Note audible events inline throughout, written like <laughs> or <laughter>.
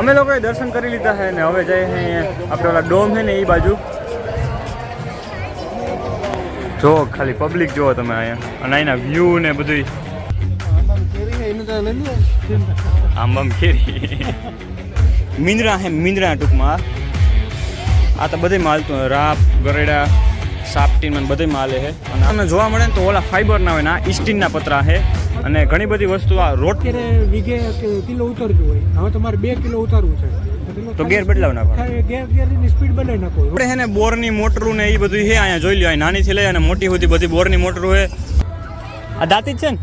અમે લોકોએ દર્શન કરી લીધા છે ને હવે જઈએ આપણે ઓલા ડોમ છે ને એ બાજુ. જો, ખાલી પબ્લિક જુઓ તમે અહીંયા. અને અહીંના વ્યૂ ને બધું આમ કેરી. મીંદરા હે, મિંદરા ટૂંકમાં. આ તો બધે માલતું રાપ, ગરેડા, સાપટીન બધે માલે છે અને જોવા મળે ને તો ઓલા ફાઈબર ના હોય ને આ ઇસ્ટીનના પતરા છે અને ઘણી બધી વસ્તુ આ રોટ વીઘે કિલો ઉતરતું હોય. હવે તમારે બે કિલો ઉતારવું છે. તો ગેર બદલાવ નાખો ગેર ગેરની સ્પીડ બદલાઈ નાખો આપણે છે ને બોરની મોટરું ને એ બધું છે અહીંયા જોઈ લ્યો અહીં છે લઈ અને મોટી સુધી બધી બોરની મોટરું છે. આ દાંતી જ છે ને?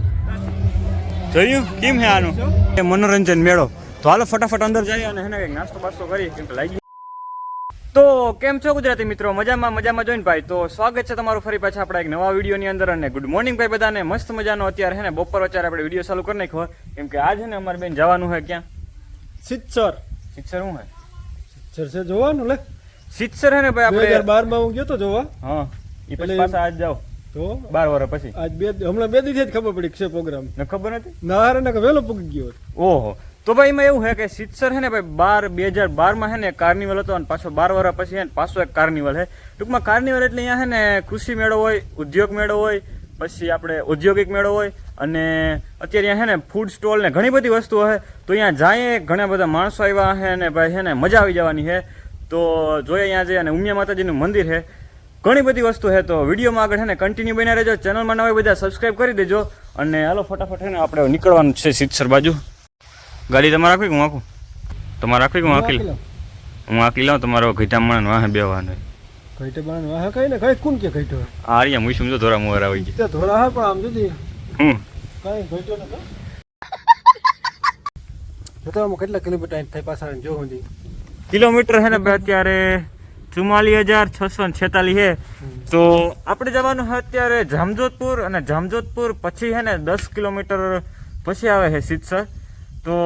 જોયું કેમ છે આનું? મનોરંજન મેળો. તો હાલો ફટાફટ અંદર જઈએ અને હે ને નાસ્તો બાસ્તો કરી લાગી તો કેમ છો ગુજરાતી મિત્રો? મજામાં મજામાં જોઈને ભાઈ. તો સ્વાગત છે તમારું ફરી પાછા આપણા એક નવા વિડીયોની અંદર અને ગુડ મોર્નિંગ ભાઈ બધાને. મસ્ત મજાનો અત્યારે હે ને બપોર અત્યારે આપણે વીડિયો ચાલુ કરી નાખ્યો. કેમ કે આજ ને અમારે બેન જવાનું હોય ક્યાં? સિત્સર. સિત્સર શું હે સિત્સર છે જોવાનું લે. સિત્સર હે ને ભાઈ આપણે બારમાં હું ગયો તો જોવા. હા એ પછી પાછા આજ જાઓ. તો? બાર વર્ષ પછી. આજ બે હમણાં બે દિવસે જ ખબર પડી છે પ્રોગ્રામ ને ખબર નથી? નાહારે ને વેલો પૂગી ગયો ઓહો. તો ભાઈ એમાં એવું છે કે સિત્સર છે ને ભાઈ, બાર, બે હજાર બારમાં છે ને કાર્નિવલ હતો અને પાછો બાર વર્ષ પછી પાછો એક કાર્નિવલ છે. ટૂંકમાં કાર્નિવલ એટલે અહીંયા છે ને કૃષિ મેળો હોય, ઉદ્યોગ મેળો હોય, પછી આપણે ઔદ્યોગિક મેળો હોય અને અત્યારે અહીંયા છે ને ફૂડ સ્ટોલ ને ઘણી બધી વસ્તુઓ છે. તો અહીંયા જાય ઘણા બધા માણસો આવ્યા છે ને ભાઈ છે ને મજા આવી જવાની છે. તો જોઈએ અહીંયા જઈએ અને ઉમિયા માતાજીનું મંદિર છે. ઘણી બધી વસ્તુ છે. તો વિડીયોમાં આગળ છે ને કન્ટિન્યુ બન્યા રહેજો. ચેનલમાં નવા બધા સબસ્ક્રાઈબ કરી દેજો. અને હાલો, ફટાફટ છે ને આપણે નીકળવાનું છે સિત્સર બાજુ. ગાડી તમારે રાખવી કે હું આખું તમારે રાખવી કે હું આખી? હું આખી લઉં તમારો ઘીટા મણ વાહે બેવાનું કઈટે બાણ વાહ? કઈ ને કઈ કોણ કે કઈટો આ રહ્યા મુશું સમજો ધોરા મુવારા આવી ગઈ ધોરા હા પણ આમ જોજી હું. કઈ કઈટો ને જોતો આમ કેટલા કિલોમીટર થાય પાછા જો સુધી કિલોમીટર છે ને અત્યારે ચુમ્માલીસ હજાર છસો છેતાલીસ હે તો આપણે જવાનું છે અત્યારે જામજોધપુર અને જામજોધપુર પછી છે ને દસ કિલોમીટર પછી આવે છે સિત્સર તો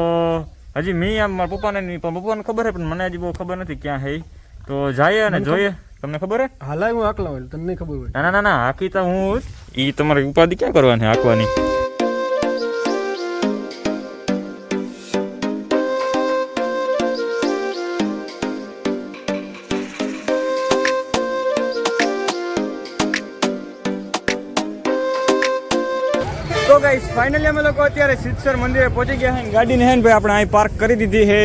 હજી મેં આમ મારા પપ્પાને નહીં પણ પપ્પાને ખબર છે પણ મને હજી બહુ ખબર નથી ક્યાં છે તો જઈએ અને જોઈએ. તમને ખબર હે? હાલાય હું આકલા હોય તમને ખબર હોય. ના ના ના ના હાકી તો હું એ તમારી ઉપાધિ ક્યાં કરવાની હાંકવાની ફાઇનલી અમે લોકો અત્યારે સિદ્ધસર મંદિરે પહોંચી ગયા છે ગાડીને હે ને ભાઈ આપણે અહીં પાર્ક કરી દીધી હે.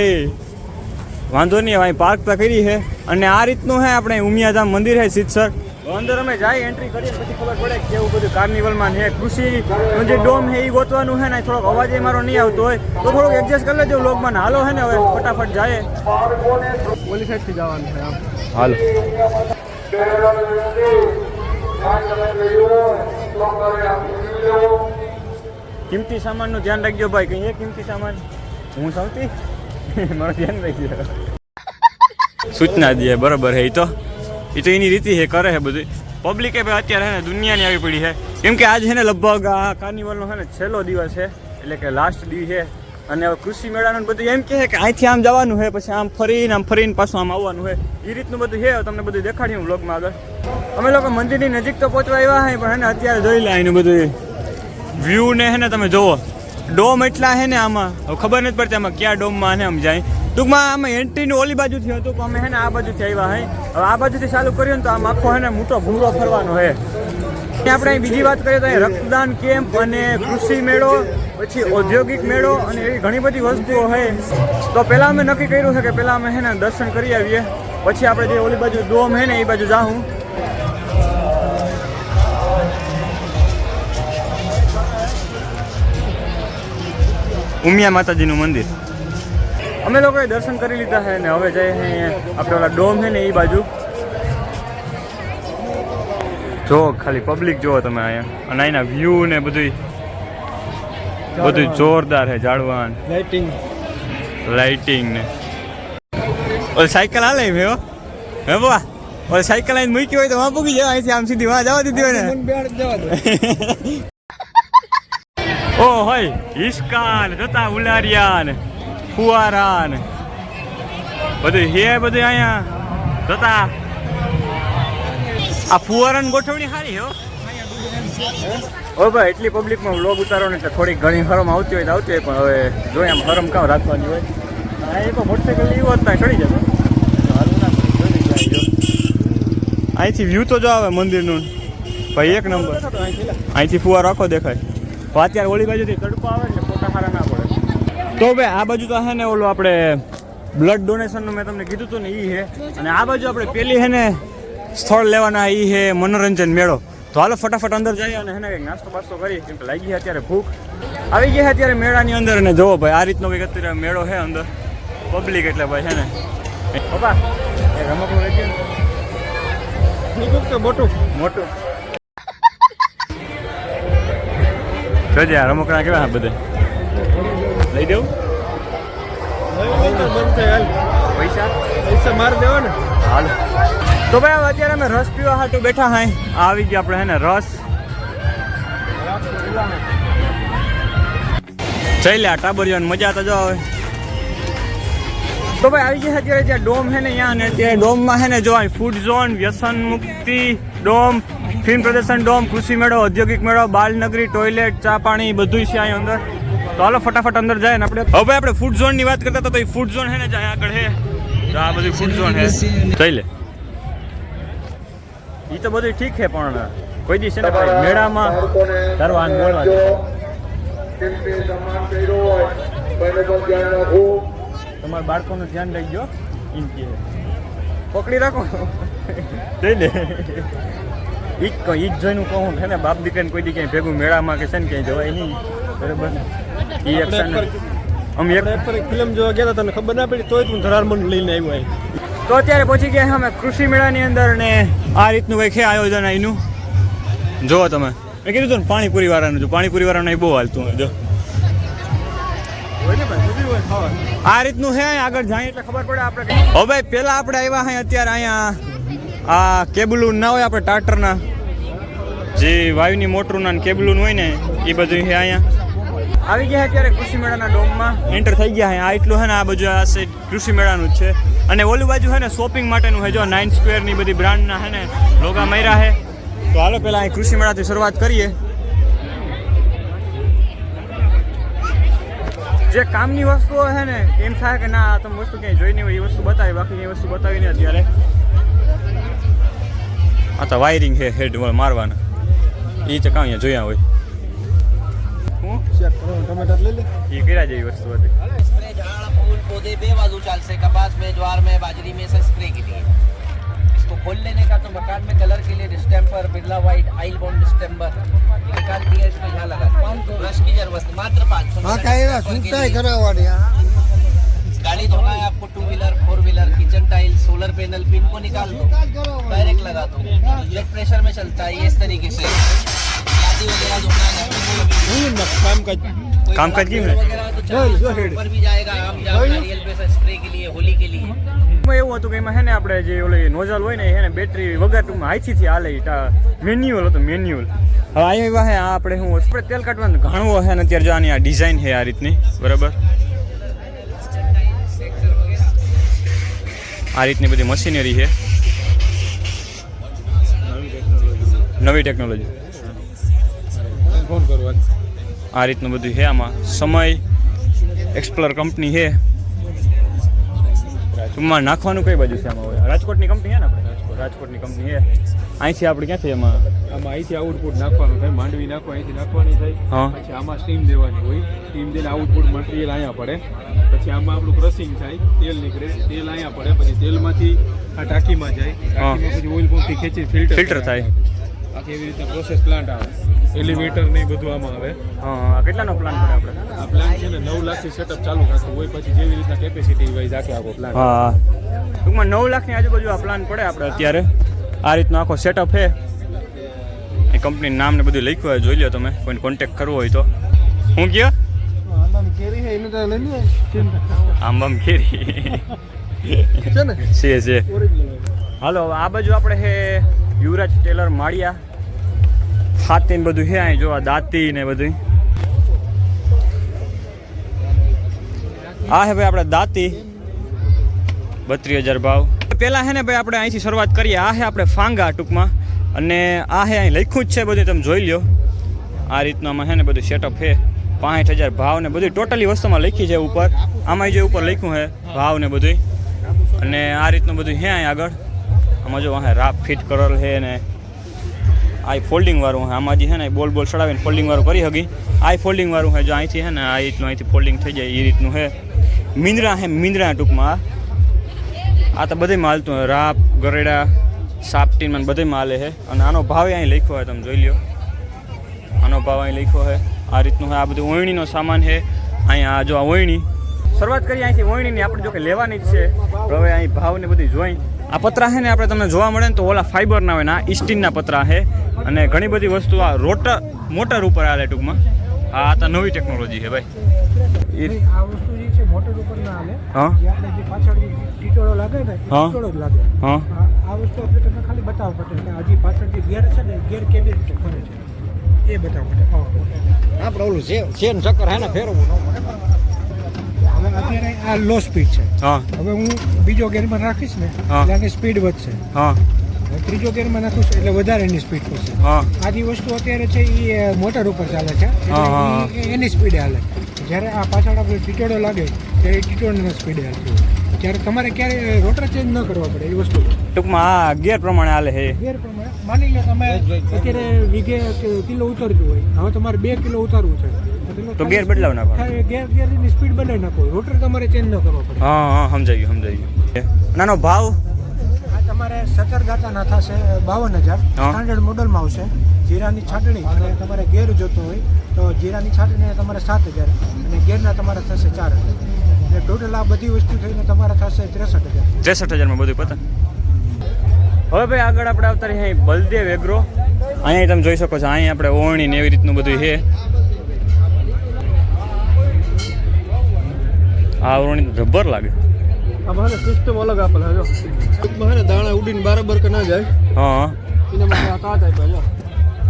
વાંધો નહીં હવે અહીં પાર્ક તો કરી છે અને આ રીતનું હે આપણે ઉમિયાધામ મંદિર છે સિદ્ધસર. અંદર અમે જાય એન્ટ્રી કરીએ પછી ખબર પડે કે કેવું બધું કાર્નિવલમાં છે કૃષિ જે ડોમ છે એ ગોતવાનું છે ને થોડોક અવાજ એ મારો નહીં આવતો હોય. તો થોડુંક એડજસ્ટ કરી લેજો લોકમાં હાલો છે ને હવે ફટાફટ જાય. ઓલી સાઈડથી જવાનું છે આમ. હાલો. કિંમતી સામાનનું ધ્યાન રાખજો ભાઈ, કઈ કિંમતી સામાન? હું સૌથી? <laughs> મારું ધ્યાન રાખજો. સૂચના દે, બરાબર હે તો. એ તો એની રીતિ હે, કરે હે બધું. પબ્લિકે ભાઈ અત્યારે હે દુનિયાની આવી પડી છે કેમ કે આજ હે ને લગભગ આ કાર્નિવલનો હે ને છેલ્લો દિવસ છે એટલે કે લાસ્ટ દિવસ છે અને કૃષિ મેળાનું બધું એમ કહે કે અહીંથી આમ જવાનું છે પછી આમ ફરીને આમ ફરીને પાછું આમ આવવાનું છે એ રીતનું બધું છે તમને બધું દેખાડ્યું બ્લોગમાં આગળ. અમે લોકો મંદિરની નજીક તો પહોંચવા આવ્યા છે પણ હે ને અત્યારે જોઈ લે એનું બધું. વ્યૂ ને હે ને તમે જોવો. ડોમ એટલા હે ને આમાં. ખબર નથી પડતી આમાં ક્યાં ડોમમાં ને આમ જાય. ટૂંકમાં આમાં એન્ટ્રીનું ઓલી બાજુથી હતું પણ અમે હે ને આ બાજુથી આવ્યા હે. હવે આ બાજુથી ચાલુ કર્યું ને તો આમ આખો હે ને મોટો ઘૂમરો ફરવાનો હે. આપણે બીજી વાત કરીએ તો રક્તદાન કેમ્પ અને કૃષિ મેળો, પછી ઔદ્યોગિક મેળો અને એવી ઘણી બધી વસ્તુઓ છે તો પહેલાં અમે નક્કી કર્યું છે કે પહેલાં અમે હે ને દર્શન કરી આવીએ. પછી આપણે જે ઓલી બાજુ ડોમ હે ને એ બાજુ જાઉં ઉમિયા માતાજીનું મંદિર. અમે લોકોએ દર્શન કરી લીધા છે ને હવે જઈએ છીએ આપણે ઓલા ડોમ છે ને એ બાજુ. જો ખાલી પબ્લિક જુઓ તમે અહીંયા. અને અહીંના વ્યૂ ને બધું બધું જોરદાર છે ઝાડવાન લાઇટિંગ લાઇટિંગ ને. ઓલ સાયકલ હાલે હે હો. હે બા ઓલ સાયકલ આઈને મૂકી હોય તો વાં જાય અહીંથી આમ સીધી વાં જવા દીધી હોય ને. જવા <laughs> ઓ હોય હિસકાન જોતા ઉલારિયાન ફુવારાન. બધું હે બધું અહીંયા? જોતા? આ ફુવારાની ગોઠવણી સારી હો ઓ ભાઈ એટલી પબ્લિકમાં વ્લોગ ઉતારો ને એટલે થોડીક ઘણી હરમ આવતી હોય તો આવતી હોય પણ હવે જોઈએ આમ હરમ કામ રાખવાની હોય. એ એક મોટરસાઇકલ લીવો હોત તો ચડી જતો હાલું ના પડે, ચડી જાય જો. અહીંથી વ્યૂ તો જો આવે મંદિરનું. ભાઈ એક નંબર અહીંથી ફુવારો આખો દેખાય. તો અત્યારે ઓલી બાજુથી તડકો આવે એટલે ફોટા સારા ના પડે. તો ભાઈ આ બાજુ તો હે ને ઓલું આપણે બ્લડ ડોનેશનનું મેં તમને કીધું હતું ને એ છે અને આ બાજુ આપણે પેલી હે ને સ્થળ લેવાના એ છે મનોરંજન મેળો. તો હાલો ફટાફટ અંદર જઈએ અને હેને કંઈક નાસ્તો બાસ્તો કરી કેમ કે લાગી છે અત્યારે ભૂખ. આવી ગઈ છે અત્યારે મેળાની અંદર અને જોવો ભાઈ આ રીતનો કંઈક અત્યારે મેળો છે અંદર. પબ્લિક એટલે ભાઈ છે ને. પપ્પા એ રમકડું રહી ગયું મોટું. મોટું. જોજે આ રમકડા કેવા હા બધે? લઈ દેવું? પૈસા? પૈસા માર દેવા ને હાલ. તો ભાઈ અત્યારે અમે રસ પીવા હાટું બેઠા હા આવી ગયા આપણે હે ને રસ. જઈ લે આ ટાબરિયાની મજા તો જો હવે તો ભાઈ આવી ગયા અત્યારે જ્યાં ડોમ છે ને ત્યાં ને ત્યાં ડોમમાં છે ને જો ફૂડ ઝોન વ્યસન મુક્તિ ડોમ ફિલ્મ પ્રદર્શન ડોમ, કૃષિ મેળો, ઔદ્યોગિક મેળો, બાલનગરી, ટોયલેટ, ચા પાણી બધું છે અહીં અંદર. તો હાલો ફટાફટ અંદર જાય ને આપણે. હવે આપણે ફૂડ ઝોનની વાત કરતા તો ફૂડ ઝોન છે ને, જાય આગળ છે તો આ બધું ફૂડ ઝોન છે. જઈ લે. એ તો બધું ઠીક છે, પણ કોઈ દિવસ ને ભાઈ, મેળામાં તારું આન બોલવા. તમારા બાળકોનું ધ્યાન રાખજો, એમ કે પકડી રાખો. જઈ લે. ઈ જ કહું જ જોઈને કહું છે ને બાપ દીકરાને કોઈ દી ક્યાંય ભેગું મેળામાં કે છે ને ક્યાંય જવાય નહીં. બરાબર ને? ઈ એક અમે એક ફિલ્મ જોવા ગયા હતા તને ખબર ના પડી તોય તું ધરારમણ લઈને આવ્યો હોય તો અત્યારે પહોંચી ગયા અમે કૃષિ મેળાની અંદર ને આ રીતનું કંઈ છે આયોજન અહીંનું જુઓ તમે. મેં કીધું હતું ને પાણીપુરી વાળાનું જો પાણીપુરી વાળાનું એ બહુ હાલતું જો. આ રીતનું છે આગળ જાય એટલે ખબર પડે આપણે હવે પહેલા આપણે આવ્યા અહીં અત્યારે અહીંયા આ કેબલૂન ના હોય આપણે ટાટરના જે વાયુની મોટરના કેબલુન હોય ને એ બધું છે અહીંયા. આવી ગયા અત્યારે કૃષિ મેળાના ડોમમાં. એન્ટર થઈ ગયા છે. આ એટલું છે ને આ બાજુ આ સાઈડ કૃષિ મેળાનું જ છે. અને ઓલી બાજુ છે ને શોપિંગ માટેનું છે. જો નાઇન સ્ક્વેરની બધી બ્રાન્ડના છે ને લોગા મર્યા છે. તો હાલો પહેલાં અહીં કૃષિ મેળાથી શરૂઆત કરીએ. જે કામની વસ્તુઓ છે ને એમ થાય કે ના આ તમે વસ્તુ ક્યાંય જોઈ નહીં હોય એ વસ્તુ બતાવી બાકી એ વસ્તુ બતાવી નહીં અત્યારે આ તો વાયરિંગ છે હેડ મારવાના એ તો કાં અહીંયા જોયા હોય હું ચેક કરો ટમેટા લઈ લે એ કર્યા જેવી વસ્તુ હતી स्प्रे झाड़ फूल पौधे बेवाजू चाल से कपास में ज्वार में बाजरी में सब स्प्रे के लिए इसको खोल लेने का तो मकान में कलर के लिए पर बिरला वाइट आइल बॉन्ड स्टेम्बर निकाल दिया इसको यहाँ लगा। ब्रश की ज़रूरत मात्र पाँच सौ। गाड़ी धोना है आपको two wheeler four wheeler kitchen tile solar panel pin को निकाल दो। डायरेक्ट लगा दो। ब्लड प्रेशर में चलता है इस तरीके से। शादी वगैरह धोना है काम काज की वगैरह એવું હતું કે એમાં હે આપણે જે ઓલી નોઝલ હોય ને એને બેટરી વગર ટૂંકમાં હાઈથી હાલે મેન્યુઅલ હતું મેન્યુઅલ હવે અહીંયા હે આ આપણે શું તેલ કાઢવાનું ઘણું હે ને અત્યારે જો આ ડિઝાઇન છે આ રીતની બરાબર? આ રીતની બધી મશીનરી છે નવી ટેકનોલોજી. આ રીતનું બધું છે આમાં. સમય એક્સપ્લોર કંપની છે. ટૂંકમાં નાખવાનું કઈ બાજુ છે આમાં? હોય રાજકોટની કંપની છે ને આપણે? રાજકોટની કંપની છે. અહીંથી આપણે ક્યાંથી એમાં? આમાં અહીંથી આઉટપુટ નાખવાનું થાય માંડવી નાખો અહીંથી નાખવાની થાય. પછી આમાં સ્ટીમ દેવાની હોય. સ્ટીમ દઈને આઉટપુટ મટીરિયલ અહીંયા પડે. પછી આમાં આપણું ક્રશિંગ થાય તેલ નીકળે તેલ અહીંયા પડે પછી તેલમાંથી આ ટાંકીમાં જાય. ટાંકીમાં પછી ઓઇલ પંપથી ખેંચી ફિલ્ટર ફિલ્ટર થાય. આખી એવી રીતે પ્રોસેસ પ્લાન્ટ આવે. એલિવેટર ને બધું આમાં આવે. હા કેટલાનો પ્લાન પડે આપણે આ પ્લાન છે ને નવ લાખથી સેટઅપ ચાલુ થતું હોય પછી જેવી રીતના કેપેસિટી વાઇઝ આખે આખો પ્લાન હા ટૂંકમાં નવ લાખની આજુબાજુ આ પ્લાન પડે આપણે અત્યારે? આ રીતનો આખો સેટઅપ છે. એ કંપનીનું નામ ને બધું લખ્યું હોય જોઈ લો તમે. કોઈને કોન્ટેક્ટ કરવો હોય તો. હું કયો? આંબામ કેરી છે એને તો લઈ લે આમ આમ કેરી. છે ને? છે છે. હાલો આ બાજુ આપણે છે યુવરાજ ટેલર માળિયા. ને બધું છે અહીં જોવા, દાંતી ને બધું આ હે ભાઈ આપણે દાંતી. બત્રીસ હજાર ભાવ. પેલા હે ને ભાઈ આપણે અહીંથી શરૂઆત કરીએ. આ હે આપણે ફાંગા ટૂંકમાં. અને આ હે અહીં લખ્યું જ છે બધું તમે જોઈ લ્યો. આ રીતનું આમાં હે ને બધું સેટઅપ છે પાંઠ હજાર ભાવ ને બધું ટોટલી વસ્તુમાં લખી છે ઉપર. આમાં જે ઉપર લખ્યું છે ભાવ ને બધું અને આ રીતનું બધું છે અહીં આગળ. આમાં જો અહીં રાપ ફિટ કરેલ છે ને આ ફોલ્ડિંગ વાળું છે. આમાં જે છે ને બોલ બોલ ચડાવીને ફોલ્ડિંગ વાળું કરી શકી આ ફોલ્ડિંગ વાળું છે જો અહીંથી છે ને, આ રીતનું અહીંથી ફોલ્ડિંગ થઈ જાય એ રીતનું છે. મિંદરા છે મિંદરા ટૂંકમાં. આ તો બધે માલતું હોય રાપ, ગરેડા, સાપટીન બધે માલે છે. અને આનો ભાવ અહીં લખ્યો હોય તમે જોઈ લ્યો. આનો ભાવ અહીં લખ્યો છે. આ રીતનું છે, આ બધું ઓયણીનો સામાન છે. અહીંયા જો આ ઓયણી. શરૂઆત કરીએ અહીંથી ઓયણીની, આપણે જો કે લેવાની જ છે. હવે અહીં ભાવને બધી જોઈ. આ પતરા છે ને, આપણે તમને જોવા મળે ને તો ઓલા ફાઈબરના હોય ને, આ ઇસ્ટીનના પતરા છે. અને ઘણી બધી વસ્તુ આ રોટર મોટર ઉપર હાલે ટૂંકમાં. આ તો નવી ટેકનોલોજી છે ભાઈ. એ આ વસ્તુ જે છે મોટર ઉપર ના હાલે. હા. આપણે જે પાછળ ટીટોળો લાગે ને ટીટોળો જ લાગે. હા. આ વસ્તુ આપણે તમને ખાલી બતાવવા પડે કે હજી પાછળ જે ગેર છે ને ગેર કેવી રીતે ફરે છે. એ બતાવવા પડે. હા. ઓલું છે શેન ચક્કર હે ને ફેરવવું ન અત્યારે આ લો સ્પીડ છે. હા. હવે હું બીજો ગેરમાં રાખીશ ને હા. એટલે સ્પીડ વધશે. હા. ત્રીજો ગેરમાં નાખીશ એટલે વધારે એની સ્પીડ પડશે હા. આ જે વસ્તુ અત્યારે છે એ મોટર ઉપર ચાલે છે. એની સ્પીડે હાલે. જ્યારે આ પાછળ આપણે ટીટોડો લાગે ત્યારે ટીટોડના સ્પીડે હાલતી ત્યારે તમારે ક્યારે રોટર ચેન્જ ન કરવા પડે એ વસ્તુ. ટૂંકમાં આ ગેર પ્રમાણે હાલે છે. ગેર પ્રમાણે. માની લો તમે અત્યારે વીઘે કિલો ઉતરતું હોય હવે તમારે બે કિલો ઉતારવું છે. તો ગેર બદલાવી નાખો ગેર ગેરની સ્પીડ બદલાવી નાખો. રોટર તમારે ચેન્જ ન કરવો પડે. હા હા સમજાઈ ગયું સમજાઈ ગયું નાનો ભાવ તમારે સત્તર ગાતાના થશે બાવન હજાર. સ્ટાન્ડર્ડ મોડલમાં આવશે. જીરાની છાટણી અને તમારે ગેર જોતો હોય તો જીરાની છાટણી તમારે સાત હજાર. અને ગેરના તમારે થશે ચાર હજાર. એટલે ટોટલ આ બધી વસ્તુ થઈને તમારે થશે ત્રેસઠ હજાર. ત્રેસઠ હજારમાં બધું પતન હવે ભાઈ આગળ આપણે આવતા રહીએ અહીં બલદેવ એગ્રો. અહીંયા તમે જોઈ શકો છો અહીંયા આપણે ઓવણી ને એવી રીતનું બધું છે. આ ઓવણી રબર લાગે. અમારે સિસ્ટમ અલગ આપેલ જો. ટૂંકમાં હે દાણા ઉડીને બરાબર કે ના જાય. હા. એના માટે આ આપ્યા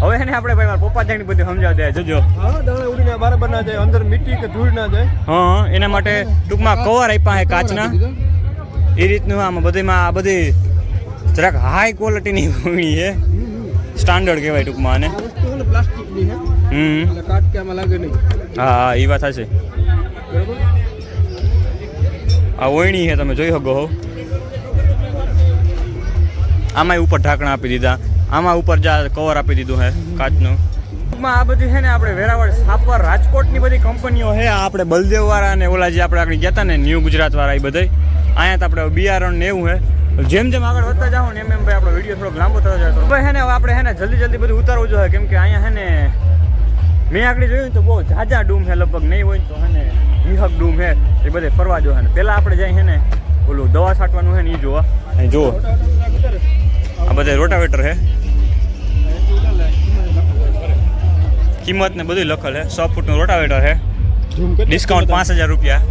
હવે એને આપણે ભાઈ મારા પપ્પા જાણી બધું સમજાવી દે જોજો. હા દાણા ઉડીને બરાબર ના જાય અંદર મીઠી કે ધૂળ ના જાય. હા એના માટે ટૂંકમાં કવર આપ્યા કાચના. એ રીતનું આમાં બધીમાં આ બધી જરાક હાઈ ક્વોલિટીની ઓવણી છે સ્ટાન્ડર્ડ કહેવાય ટૂંકમાં આને. આ વસ્તુ ને હમ. કાટ કે આમાં લાગે નહીં. હા હા એ વાત હશે આ ઓયણી છે તમે જોઈ શકો હો. આમાંય ઉપર ઢાંકણા આપી દીધા. આમાં ઉપર જા કવર આપી દીધું હે, કાચનું. ટૂંકમાં આ બધી છે ને આપણે વેરાવળ સાપર રાજકોટની બધી કંપનીઓ છે. આપણે બલદેવવાળા અને ઓલા જે આપણે આગળ ગયા હતા ને ન્યૂ ગુજરાતવાળા એ બધે અહીંયા તો આપણે બિયારણ ને એવું છે જેમ જેમ આગળ વધતા જાઓ ને, એમ એમ ભાઈ આપણો વીડિયો થોડોક લાંબો થતો જાય તો. છે ને આપણે છે ને, જલ્દી જલ્દી બધું ઉતારવું જોઈએ. કેમ કે અહીંયા છે ને, મેં આગળ જોયું તો બહુ ઝાઝા ડૂમ છે લગભગ, નહીં હોય તો હે ને વિહક ડૂમ છે. એ બધે ફરવા જો ને. પહેલાં આપણે જાય છે ને, ઓલું દવા છાંટવાનું છે ને એ જોવા. જુઓ. આ બધે રોટાવેટર છે કિંમત ને બધું લખેલ છે સો ફૂટનું રોટાવેટર છે ડિસ્કાઉન્ટ પાંચ હજાર રૂપિયા.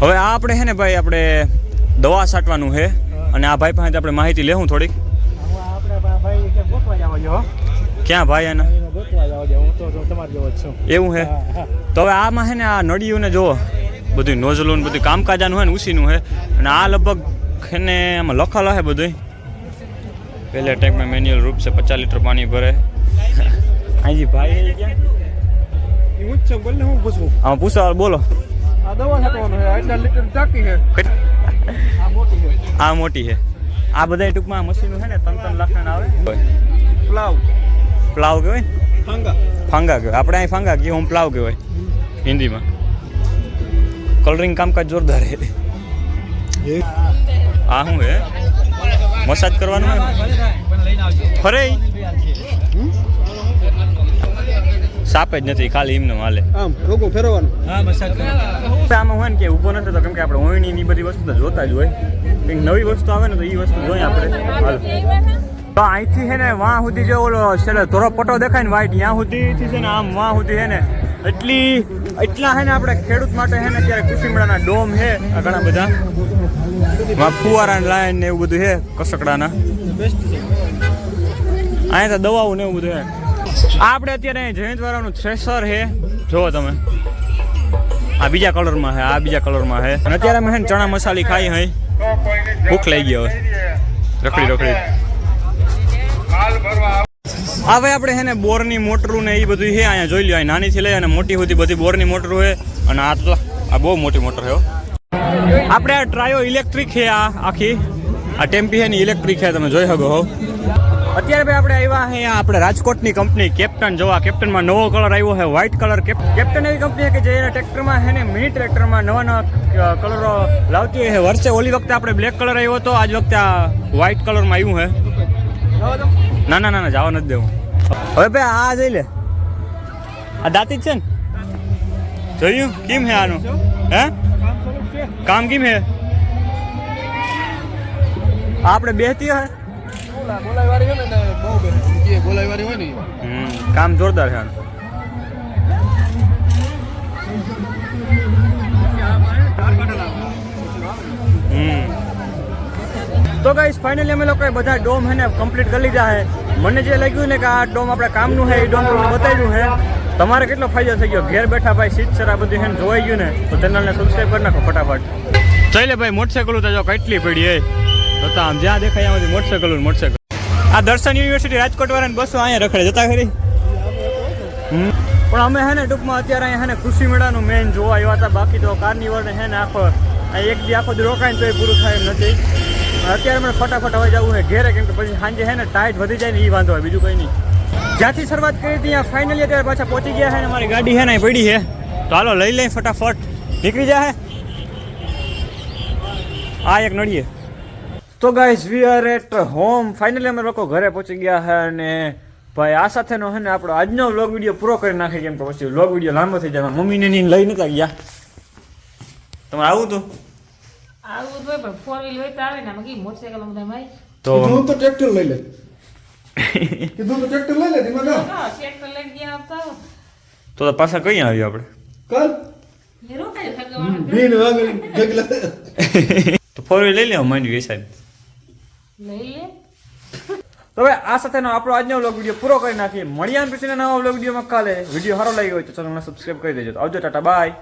હવે આ આપણે છે ને ભાઈ આપણે દવા છાંટવાનું છે અને આ ભાઈ પાસે આપણે માહિતી લેવું થોડીક. ક્યાં ભાઈ એના એવું છે. તો હવે આમાં છે ને આ નળીઓને જુઓ. બધું નોઝલું બધું કામકાજાનું હોય ને ઉસીનું છે અને આ લગભગ ટ્રક આમાં લખાલા છે બધું પહેલા ટેકમાં મેન્યુઅલ રૂપ છે પચાસ લીટર પાણી ભરે. અહીંથી ભાઈ હું જ હા પૂછો? બોલો. આ મોટી છે આ મોટી છે આ બધા ટૂંકમાં મશીનો છે ને ત્રણ ત્રણ લાખના આવે? પ્લાવ. પ્લાવ કહેવાય? ફાંગા. ફાંગા કહેવાય. આપણે અહીં ફાંગા કહીએ હું પ્લાવ કહેવાય હિન્દીમાં. કલરિંગ કામકાજ જોરદાર છે આ શું હે? મસાજ કરવાનું? ફરે સાપ જ નથી ખાલી એમને હાલે આમ રોગો ફેરવવાનું. આમાં હોય ને કે ઊભો નથી તો કેમ કે આપણે ઓયણી ની બધી વસ્તુ તો જોતા જ હોય. કંઈક નવી વસ્તુ આવે ને તો એ વસ્તુ જોઈએ આપણે. હાલ. તો અહીંથી છે ને વાં સુધી જે ઓલો છેલ્લે ધોરો પટો દેખાય ને વાઈટ ત્યાં સુધી છે ને આમ વાં સુધી છે ને એટલી એટલા છે ને આપણે ખેડૂત માટે છે ને અત્યારે કુશીમડાના ડોમ છે ઘણા બધા. ફુવારા લાઈન ને એવું બધું છે, કસકડાના. અહીંયા તો દવાઓ ને એવું બધું છે. આપણે અત્યારે અહીં જયંતવાળાનું થ્રેસર છે. જુઓ તમે. આ બીજા કલરમાં છે, આ બીજા કલરમાં છે. અને અત્યારે અમે ચણા મસાલી ખાઈ હઈ. ભૂખ લઈ ગયો રખડી રખડી. ભાઈ આપણે છે ને બોરની મોટરું ને એ બધું છે, અહીંયા જોઈ લ્યો, અહીં નાનીથી લઈ અને મોટી સુધી બધી બોરની મોટરું છે. અને આ આ બહુ મોટી મોટર છે. આપણે આ ટ્રાયો ઇલેક્ટ્રિક છે આ આખી. આ ટેમ્પી છે ને ઇલેક્ટ્રિક છે, તમે જોઈ શકો હો. અત્યારે ભાઈ આપણે આવ્યા છે અહીંયા આપણે રાજકોટની કંપની કેપ્ટન જોવા. કેપ્ટનમાં નવો કલર આવ્યો છે વ્હાઇટ કલર કેપ્ટન એવી કંપની છે કે જે ટ્રેક્ટરમાં છે ને મિની ટ્રેક્ટરમાં નવા નવા કલરો લાવતી હોય છે વર્ષે ઓલી વખતે આપણે બ્લેક કલર આવ્યો હતો, આજ વખતે આ વ્હાઇટ કલરમાં આવ્યું છે ના ના ના ના, જવા નથી દેવું. હવે ભાઈ આ જઈ લે. આ દાંતી જ છે ને? જોયું? કેમ હે આનું? હે? કામ કેમ હે? આપણે બેહતી હે? બોલાઈ હોય ને બહુ બે જે હોય ને હમ, કામ જોરદાર છે તો ગાઈસ ફાઇનલી અમે લોકોએ બધા ડોમ હે ને કમ્પ્લીટ કરી લીધા છે મને જે લાગ્યું ને કે આ ડોમ આપણે કામનું છે એ ડોમ તમને બતાવ્યું છે તમારે કેટલો ફાયદો થઈ ગયો? ઘેર બેઠા ભાઈ સીટ સર આ બધું છે ને જોવાઈ ગયું ને તો ચેનલને સબસ્ક્રાઈબ કરી નાખો ફટાફટ. ચાલે લે ભાઈ મોટરસાઇકલ તો જો કેટલી પડી એ તો આમ જ્યાં દેખાય ત્યાં બધી મોટરસાઇકલ જ મોટરસાઇકલ આ દર્શન યુનિવર્સિટી રાજકોટ વાળાને બસો અહીંયા રખડે જતા ખરી. પણ અમે હે ને ટૂંકમાં અત્યારે અહીંયા હે ને કૃષિ મેળાનું મેઇન જોવા આવ્યા હતા. બાકી તો કાર્નિવલ ને હે ને આખો આ એક દી આખો દી રોકાય તો એ પૂરું થાય એમ નથી. અત્યારે મને ફટાફટ હવે જવું છે ઘેરે કેમ કે પછી સાંજે હે ને ટાઈટ વધી જાય ને એ વાંધો હોય બીજું કંઈ નહીં. જ્યાંથી શરૂઆત કરી હતી ત્યાં ફાઇનલી અત્યારે પાછા પહોંચી ગયા છે ને મારી ગાડી છે ને પડી છે. તો હાલો લઈ લઈ ફટાફટ. નીકળી જાય આ એક નડીએ તો guys we are at home finally અમે લોકો ઘરે પહોંચી ગયા છે અને ભાઈ આ સાથેનો છે ને આપણો આજનો વ્લોગ વીડિયો પૂરો કરી નાખી કેમ કે પછી વ્લોગ વીડિયો લાંબો થઈ જાય મમ્મીને ની લઈ નતા ગયા. તમારે આવું હતું? આવું તો ફોર વ્હીલ હોય તો આવે ને મોટરસાઇકલ ભાઈ? તો હું તો ટ્રેક્ટર લઈ લે. કીધું તો ટ્રેક્ટર લઈ લે ધીમા ના હા ટ્રેક્ટર લઈ ગયા આવતા હો. તો પાછા કઈ આવ્યું આપણે? કલ હેરો કઈ ભગવાન બીન વાગલી જગલા તો ફોર લઈ લેવા માંડ્યું એ સાહેબ. લઈ લે. તો હવે આ સાથેનો આપણો આજનો વ્લોગ વીડિયો પૂરો કરી નાખીએ. મળ્યા પછીના નવા વ્લોગ વિડીયોમાં કાલે. વીડિયો સારો લાગ્યો હોય તો ચેનલને સબસ્ક્રાઈબ કરી દેજો. તો આવજો ટાટા બાય